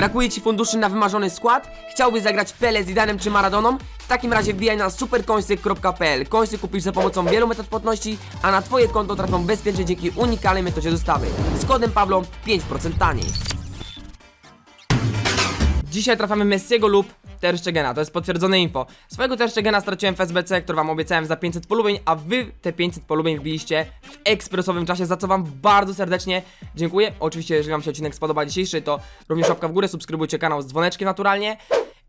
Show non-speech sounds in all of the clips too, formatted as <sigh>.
Brakuje Ci funduszy na wymarzony skład? Chciałbyś zagrać Pele, Zidanem czy Maradoną? W takim razie wbijaj na superkońsy.pl Końsy kupisz za pomocą wielu metod płatności, a na Twoje konto trafią bezpiecznie dzięki unikalnej metodzie dostawy. Z kodem Pablo 5% taniej. Dzisiaj trafiamy Messiego lub Ter to jest potwierdzone info. Swojego Ter straciłem w SBC, który wam obiecałem za 500 polubień, a wy te 500 polubień wbiliście w ekspresowym czasie, za co wam bardzo serdecznie dziękuję. Oczywiście, jeżeli wam się odcinek spodoba dzisiejszy, to również łapka w górę, subskrybujcie kanał z dzwoneczkiem naturalnie.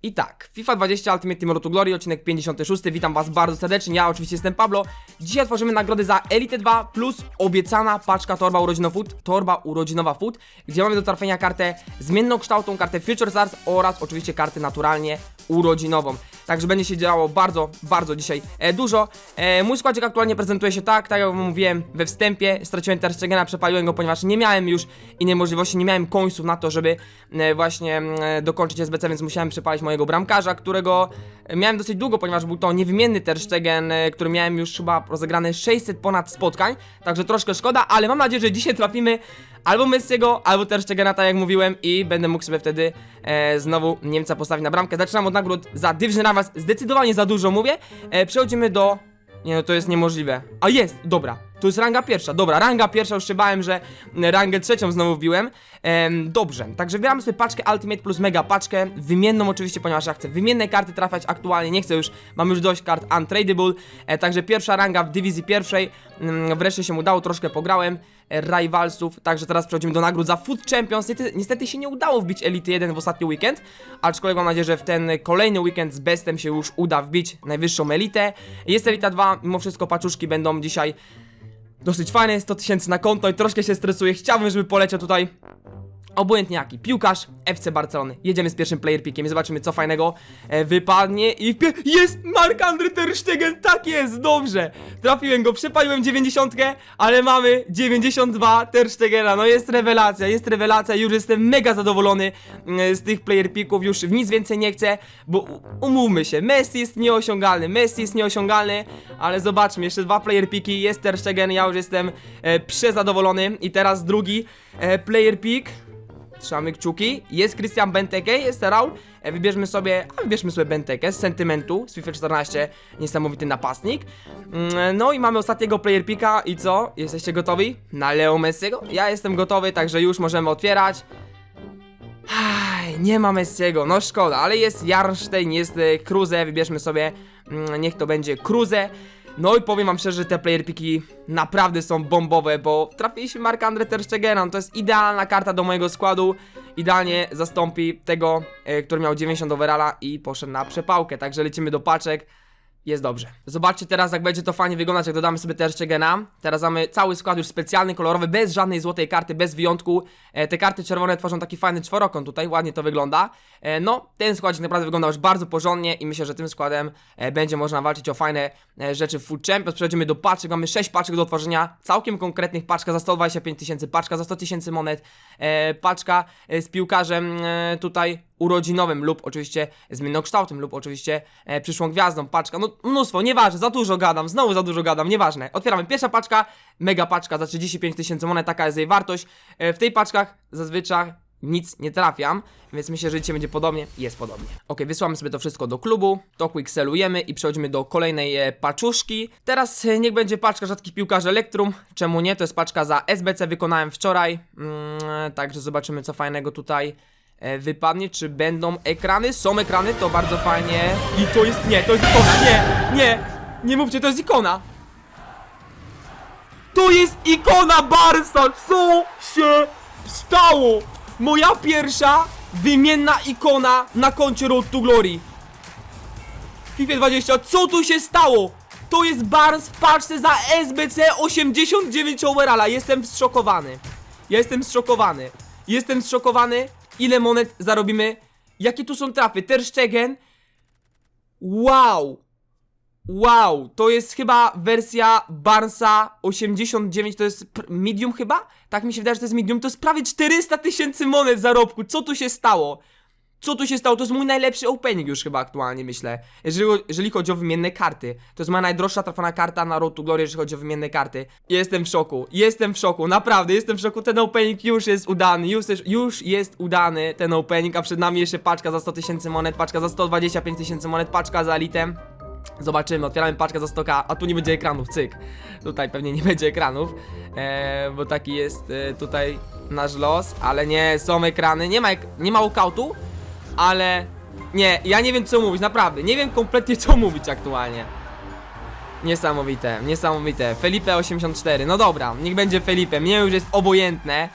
I tak, FIFA 20 Ultimate Team Road to Glory, odcinek 56. Witam Was bardzo serdecznie. Ja oczywiście jestem Pablo. Dzisiaj otworzymy nagrody za Elite 2 plus obiecana paczka torba urodzinowa food, torba urodzinowa food, gdzie mamy do trafienia kartę zmienną kształtą, kartę Future Stars oraz oczywiście kartę naturalnie urodzinową. Także będzie się działo bardzo, bardzo dzisiaj e, dużo. E, mój składzik aktualnie prezentuje się tak, tak jak mówiłem we wstępie. Straciłem Ter Stegena, przepaliłem go, ponieważ nie miałem już innej możliwości, nie miałem końców na to, żeby e, właśnie e, dokończyć SBC, więc musiałem przepalić mojego bramkarza, którego miałem dosyć długo, ponieważ był to niewymienny Ter Stegen, e, który miałem już chyba rozegrane 600 ponad spotkań, także troszkę szkoda, ale mam nadzieję, że dzisiaj trafimy albo Messiego, albo Ter Stegena, tak jak mówiłem i będę mógł sobie wtedy e, znowu Niemca postawić na bramkę. Zaczynam od nagród za Division Rivals, zdecydowanie za dużo mówię. E, przechodzimy do... Nie no, to jest niemożliwe. A jest, dobra. To jest ranga pierwsza, dobra, ranga pierwsza, już się bałem, że e, rangę trzecią znowu wbiłem. Em, dobrze, także wybieramy sobie paczkę Ultimate plus Mega paczkę, wymienną oczywiście, ponieważ ja chcę wymienne karty trafiać aktualnie, nie chcę już, mam już dość kart Untradable, e, także pierwsza ranga w dywizji pierwszej, mm, wreszcie się udało, troszkę pograłem, Rivalsów, także teraz przechodzimy do nagród za Food Champions, niestety, niestety się nie udało wbić Elity 1 w ostatni weekend, aczkolwiek mam nadzieję, że w ten kolejny weekend z Bestem się już uda wbić najwyższą elitę, jest Elita 2, mimo wszystko paczuszki będą dzisiaj dosyć fajne, 100 tysięcy na konto i troszkę się stresuję. Chciałbym, żeby poleciał tutaj obojętnie jaki, piłkarz FC Barcelony. Jedziemy z pierwszym player pickiem i zobaczymy co fajnego e, wypadnie i jest Mark-André Ter Stegen, tak jest, dobrze. Trafiłem go, przepaliłem 90, ale mamy 92 Ter Stegena, no jest rewelacja, jest rewelacja, już jestem mega zadowolony mm, z tych player picków, już w nic więcej nie chcę, bo umówmy się, Messi jest nieosiągalny, Messi jest nieosiągalny, ale zobaczmy, jeszcze dwa player piki, jest Ter Stegen, ja już jestem e, przezadowolony. I teraz drugi e, player pick. Trzymamy kciuki. Jest Christian Benteke, jest Raul. E, Wybierzmy sobie, a wybierzmy sobie Bentekę z sentymentu, z FIFA 14, niesamowity napastnik. Mm, No i mamy ostatniego player picka i co? Jesteście gotowi? Na Leo Messiego? Ja jestem gotowy, także już możemy otwierać. Nie ma Messiego, no szkoda, ale jest Jarnstein, jest e, Cruze, wybierzmy sobie, mm, niech to będzie Cruze. No i powiem wam szczerze, że te player piki naprawdę są bombowe, bo trafiliśmy Mark-André Ter Stegena, to jest idealna karta do mojego składu, idealnie zastąpi tego, e, który miał 90 overalla i poszedł na przepałkę, także lecimy do paczek. Jest dobrze. Zobaczcie teraz, jak będzie to fajnie wyglądać, jak dodamy sobie Ter Stegena. Teraz mamy cały skład już specjalny, kolorowy, bez żadnej złotej karty, bez wyjątku. E, te karty czerwone tworzą taki fajny czworokąt tutaj, ładnie to wygląda. E, no, ten składzik naprawdę wygląda już bardzo porządnie i myślę, że tym składem e, będzie można walczyć o fajne e, rzeczy w Food Champions. Przechodzimy do paczek, mamy 6 paczek do otworzenia, całkiem konkretnych, paczka za 125 tysięcy, paczka za 100 tysięcy monet, e, paczka e, z piłkarzem e, tutaj urodzinowym lub oczywiście zmiennokształtnym lub oczywiście e, przyszłą gwiazdą, paczka, no mnóstwo, nieważne, za dużo gadam, znowu za dużo gadam, nieważne. Otwieramy pierwsza paczka, mega paczka za 35 tysięcy monet, taka jest jej wartość. E, w tej paczkach zazwyczaj nic nie trafiam, więc myślę, że dzisiaj będzie podobnie, jest podobnie. Ok, wysłamy sobie to wszystko do klubu, to quickselujemy i przechodzimy do kolejnej e, paczuszki. Teraz e, niech będzie paczka rzadkich piłkarzy Elektrum, czemu nie, to jest paczka za SBC, wykonałem wczoraj, mm, także zobaczymy co fajnego tutaj wypadnie, czy będą ekrany, są ekrany, to bardzo fajnie i to jest, nie, to jest ikona, nie, nie, nie mówcie, to jest ikona. To jest ikona Barsa! Co się stało? Moja pierwsza wymienna ikona na koncie Road to Glory. FIFA 20, co tu się stało? To jest Barnes w paczce za SBC 89 overalla. Jestem zszokowany. Jestem zszokowany. Jestem zszokowany. Ile monet zarobimy? Jakie tu są trafy? Ter Stegen. Wow. Wow, to jest chyba wersja Barnsa 89, to jest medium chyba? Tak mi się wydaje, że to jest medium, to jest prawie 400 tysięcy monet zarobku, co tu się stało? Co tu się stało? To jest mój najlepszy opening już chyba aktualnie, myślę. Jeżeli, jeżeli chodzi o wymienne karty. To jest moja najdroższa trafiona karta na Road to Glory, jeżeli chodzi o wymienne karty. Jestem w szoku. Jestem w szoku. Naprawdę, jestem w szoku. Ten opening już jest udany. Już, jest- już jest udany ten opening, a przed nami jeszcze paczka za 100 tysięcy monet, paczka za 125 tysięcy monet, paczka za elitem. Zobaczymy, otwieramy paczkę za 100k, a tu nie będzie ekranów, cyk. Tutaj pewnie nie <laughs> będzie ekranów, e, bo taki jest e, tutaj nasz los, ale nie, są ekrany, nie ma, nie ma walkoutu, ale nie, ja nie wiem co mówić, naprawdę, nie wiem kompletnie co mówić aktualnie. Niesamowite, niesamowite. Felipe 84, no dobra, niech będzie Felipe, mnie już jest obojętne.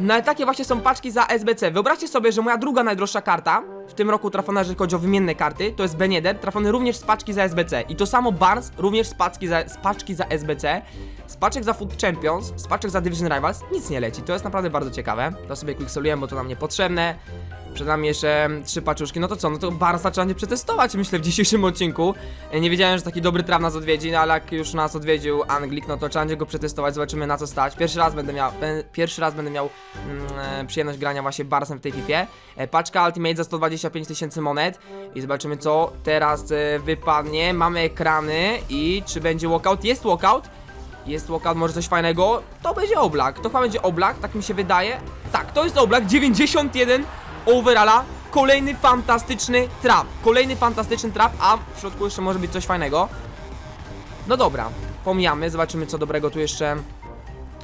No takie właśnie są paczki za SBC. Wyobraźcie sobie, że moja druga najdroższa karta w tym roku trafiona, jeżeli chodzi o wymienne karty, to jest Beneder, trafiony również z paczki za SBC. I to samo Barnes, również z paczki za, z paczki za SBC, z paczek za Food Champions, z paczek za Division Rivals, nic nie leci. To jest naprawdę bardzo ciekawe. To sobie quicksoluję, bo to nam niepotrzebne. Przed nami jeszcze trzy paczuszki. No to co? No to Barnesa trzeba nie przetestować, myślę, w dzisiejszym odcinku. Nie wiedziałem, że taki dobry traf nas odwiedzi, no ale jak już nas odwiedził Anglik, no to trzeba będzie go przetestować, zobaczymy na co stać. Pierwszy raz będę miał, pierwszy raz będę miał mm, e, przyjemność grania właśnie Barsem w tej pipie. Paczka Ultimate za 125 tysięcy monet i zobaczymy co teraz e, wypadnie. Mamy ekrany i czy będzie walkout? Jest walkout. Jest walkout, może coś fajnego. To będzie Oblak. To chyba będzie Oblak, tak mi się wydaje. Tak, to jest Oblak, 91 overalla. Kolejny fantastyczny trap. Kolejny fantastyczny trap, a w środku jeszcze może być coś fajnego. No dobra, pomijamy, zobaczymy co dobrego tu jeszcze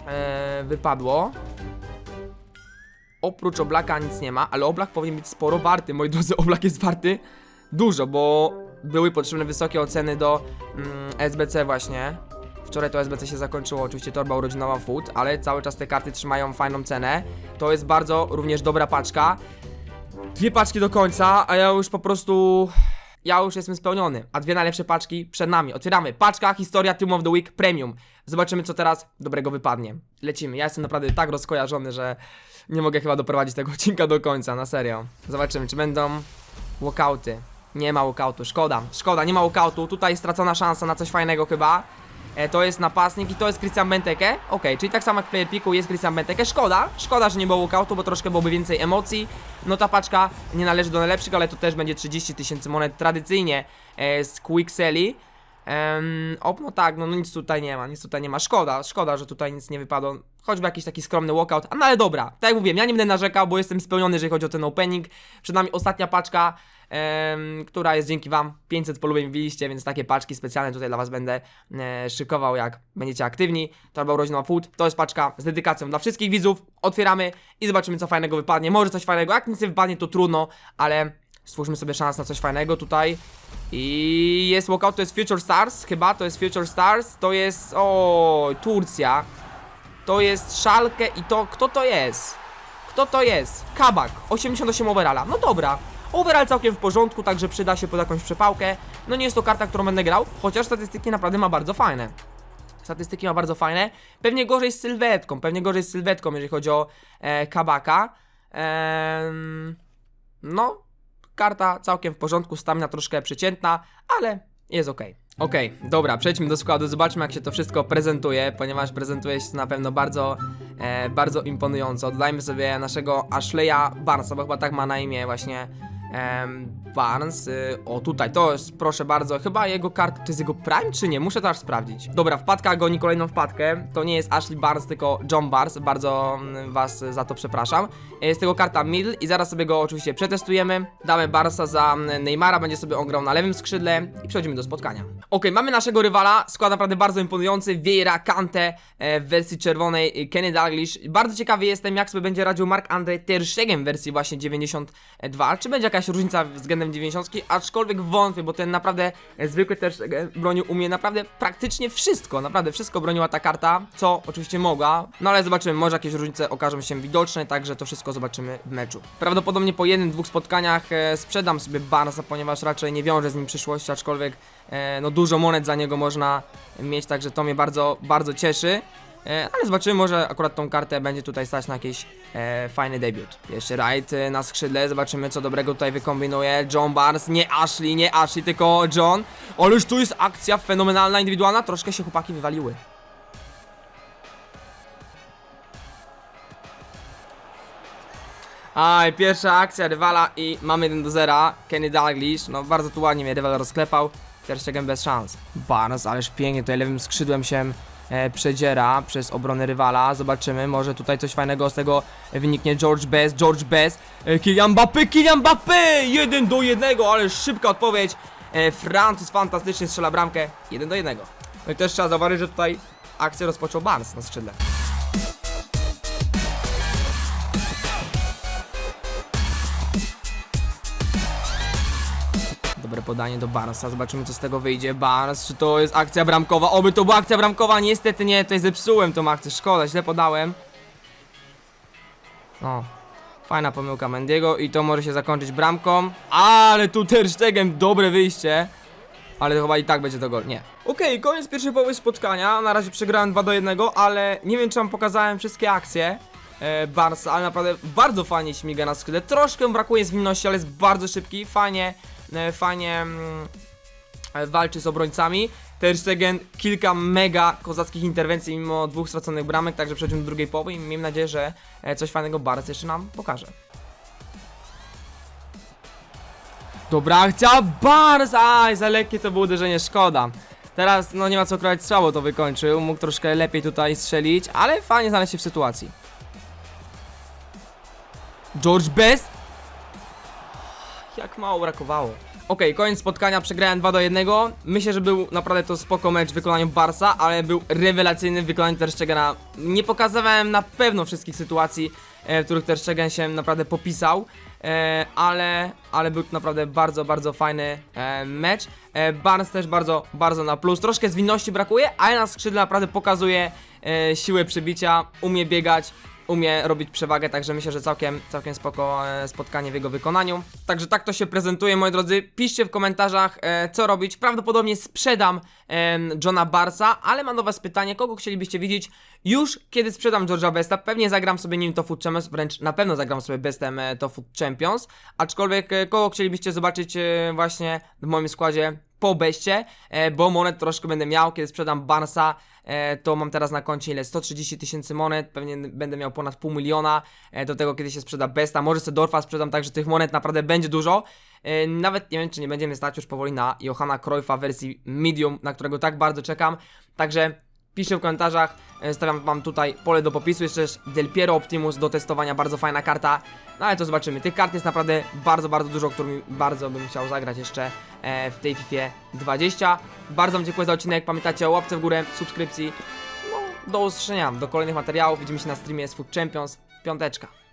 e, wypadło. Oprócz Oblaka nic nie ma, ale Oblak powinien być sporo warty. Moi drodzy, <laughs> Oblak jest warty dużo, bo były potrzebne wysokie oceny do mm, SBC właśnie. Wczoraj to SBC się zakończyło, oczywiście torba urodzinowa food, ale cały czas te karty trzymają fajną cenę. To jest bardzo również dobra paczka. Dwie paczki do końca, a ja już po prostu... Ja już jestem spełniony, a dwie najlepsze paczki przed nami. Otwieramy. Paczka, historia Team of the Week Premium. Zobaczymy, co teraz dobrego wypadnie. Lecimy. Ja jestem naprawdę tak rozkojarzony, że nie mogę chyba doprowadzić tego odcinka do końca, na serio. Zobaczymy, czy będą walkouty. Nie ma walkoutu, szkoda, szkoda, nie ma walkoutu. Tutaj stracona szansa na coś fajnego chyba. E, to jest napastnik i to jest Christian Benteke. Okej, czyli tak samo jak w Player Piku jest Christian Benteke. Szkoda, szkoda, że nie było walkoutu, bo troszkę byłoby więcej emocji. No ta paczka nie należy do najlepszych, ale to też będzie 30 tysięcy monet tradycyjnie e, z Quickseli. Um, op, no tak, no, no nic tutaj nie ma, nic tutaj nie ma. Szkoda, szkoda, że tutaj nic nie wypadło. Choćby jakiś taki skromny walkout, no ale dobra, tak jak mówiłem, ja nie będę narzekał, bo jestem spełniony, jeżeli chodzi o ten opening. Przed nami ostatnia paczka, która jest dzięki Wam 500 polubień wbiliście, więc takie paczki specjalne tutaj dla Was będę e, szykował, jak będziecie aktywni. Torba urodzinowa food, to jest paczka z dedykacją dla wszystkich widzów. Otwieramy i zobaczymy, co fajnego wypadnie. Może coś fajnego, jak nic nie wypadnie, to trudno, ale stwórzmy sobie szansę na coś fajnego tutaj. I jest walkout, to jest Future Stars, chyba, to jest Future Stars, to jest, o Turcja. To jest Szalkę i to, kto to jest? Kto to jest? Kabak, 88 overalla, no dobra. Overall całkiem w porządku, także przyda się pod jakąś przepałkę. No nie jest to karta, którą będę grał, chociaż statystyki naprawdę ma bardzo fajne. Statystyki ma bardzo fajne. Pewnie gorzej z sylwetką, pewnie gorzej z sylwetką, jeżeli chodzi o e, Kabaka. Ehm, no, karta całkiem w porządku, stamina troszkę przeciętna, ale jest ok. Okej, dobra, przejdźmy do składu, zobaczmy jak się to wszystko prezentuje, ponieważ prezentuje się na pewno bardzo, e, bardzo imponująco. Dodajmy sobie naszego Ashleya Barnesa, bo chyba tak ma na imię właśnie em, Barnes. Y, o, tutaj, to jest, proszę bardzo, chyba jego kart, to jest jego prime czy nie? Muszę to aż sprawdzić. Dobra, wpadka goni kolejną wpadkę. To nie jest Ashley Barnes, tylko John Barnes. Bardzo mm, was za to przepraszam. Jest tego karta middle i zaraz sobie go oczywiście przetestujemy. Damy Barnesa za mm, Neymara, będzie sobie on grał na lewym skrzydle i przechodzimy do spotkania. Ok, mamy naszego rywala, skład naprawdę bardzo imponujący. Vieira Kante e, w wersji czerwonej, y, Kenny Dalglish. Bardzo ciekawy jestem, jak sobie będzie radził Mark Andre Ter Stegen w wersji właśnie 92. Czy będzie jakaś różnica względem 90, aczkolwiek wątpię, bo ten naprawdę e, zwykły Ter Stegen bronił umie naprawdę praktycznie wszystko, naprawdę wszystko broniła ta karta, co oczywiście mogła, no ale zobaczymy, może jakieś różnice okażą się widoczne, także to wszystko zobaczymy w meczu. Prawdopodobnie po jednym, dwóch spotkaniach e, sprzedam sobie Barnesa, ponieważ raczej nie wiąże z nim przyszłości, aczkolwiek e, no dużo monet za niego można mieć, także to mnie bardzo, bardzo cieszy. E, ale zobaczymy, może akurat tą kartę będzie tutaj stać na jakiś e, fajny debiut. Jeszcze Wright e, na skrzydle, zobaczymy co dobrego tutaj wykombinuje. John Barnes, nie Ashley, nie Ashley, tylko John. Ależ tu jest akcja fenomenalna, indywidualna, troszkę się chłopaki wywaliły. Aj, pierwsza akcja rywala i mamy 1 do 0. Kenny Dalglish, no bardzo tu ładnie mnie rywal rozklepał. Stegen bez szans. Barnes, ależ pięknie, tutaj lewym skrzydłem się przedziera przez obronę rywala. Zobaczymy, może tutaj coś fajnego z tego wyniknie. George Best, George Best, e, Kylian Mbappé, Kylian Mbappé! 1 do 1, ale szybka odpowiedź. E, Francuz fantastycznie strzela bramkę. 1 do 1. No i też trzeba zauważyć, że tutaj akcję rozpoczął Barnes na skrzydle. Podanie do Barnesa, zobaczymy co z tego wyjdzie. Barnes, czy to jest akcja bramkowa? Oby to była akcja bramkowa, niestety nie, tutaj zepsułem tą akcję, szkoda, źle podałem. O, fajna pomyłka Mendiego i to może się zakończyć bramką. Ale tu Ter Stegen, dobre wyjście. Ale to chyba i tak będzie to gol, nie. Okej, koniec pierwszej połowy spotkania, na razie przegrałem 2 do 1, ale nie wiem czy wam pokazałem wszystkie akcje e, Barca, ale naprawdę bardzo fajnie śmiga na skrzydle. Troszkę brakuje zwinności, ale jest bardzo szybki, fajnie, fajnie mm, e, walczy z obrońcami. Ter Stegen kilka mega kozackich interwencji mimo dwóch straconych bramek, także przechodzimy do drugiej połowy i miejmy nadzieję, że e, coś fajnego Barca jeszcze nam pokaże. Dobra akcja, Barnes! Aj, za lekkie to było uderzenie, szkoda. Teraz, no nie ma co kroić słabo to wykończył, mógł troszkę lepiej tutaj strzelić, ale fajnie znaleźć się w sytuacji. George Best? Jak mało brakowało. Okej, koniec spotkania, przegrałem 2 do 1. Myślę, że był naprawdę to spoko mecz w wykonaniu Barca, ale był rewelacyjny w wykonaniu Ter Stegena. Nie pokazywałem na pewno wszystkich sytuacji, e, w których Ter Stegen się naprawdę popisał, e, ale, ale był to naprawdę bardzo, bardzo fajny e, mecz. Barnes też bardzo, bardzo na plus. Troszkę zwinności brakuje, ale na skrzydle naprawdę pokazuje siłę przebicia, umie biegać, umie robić przewagę, także myślę, że całkiem, całkiem spoko e, spotkanie w jego wykonaniu. Także tak to się prezentuje, moi drodzy. Piszcie w komentarzach, e, co robić. Prawdopodobnie sprzedam Johna Barsa, ale mam do was pytanie, kogo chcielibyście widzieć już kiedy sprzedam George'a Besta? Pewnie zagram sobie nim to Food Champions, wręcz na pewno zagram sobie Bestem e, to Food Champions. Aczkolwiek kogo chcielibyście zobaczyć właśnie w moim składzie po beście, e, bo monet troszkę będę miał, kiedy sprzedam Barsa, e, to mam teraz na koncie ile? 130 tysięcy monet, pewnie będę miał ponad pół miliona, e, do tego kiedy się sprzeda Besta, może Sedorfa sprzedam, także tych monet naprawdę będzie dużo. Nawet nie wiem, czy nie będziemy stać już powoli na Johanna Cruyffa wersji medium, na którego tak bardzo czekam, także Piszcie w komentarzach, e, stawiam wam tutaj pole do popisu, jeszcze też Del Piero Optimus do testowania, bardzo fajna karta, no ale to zobaczymy, tych kart jest naprawdę bardzo, bardzo dużo, którymi bardzo bym chciał zagrać jeszcze e, w tej FIFA 20. Bardzo wam dziękuję za odcinek, pamiętajcie o łapce w górę, subskrypcji, no do usłyszenia, do kolejnych materiałów, widzimy się na streamie z Food Champions, piąteczka.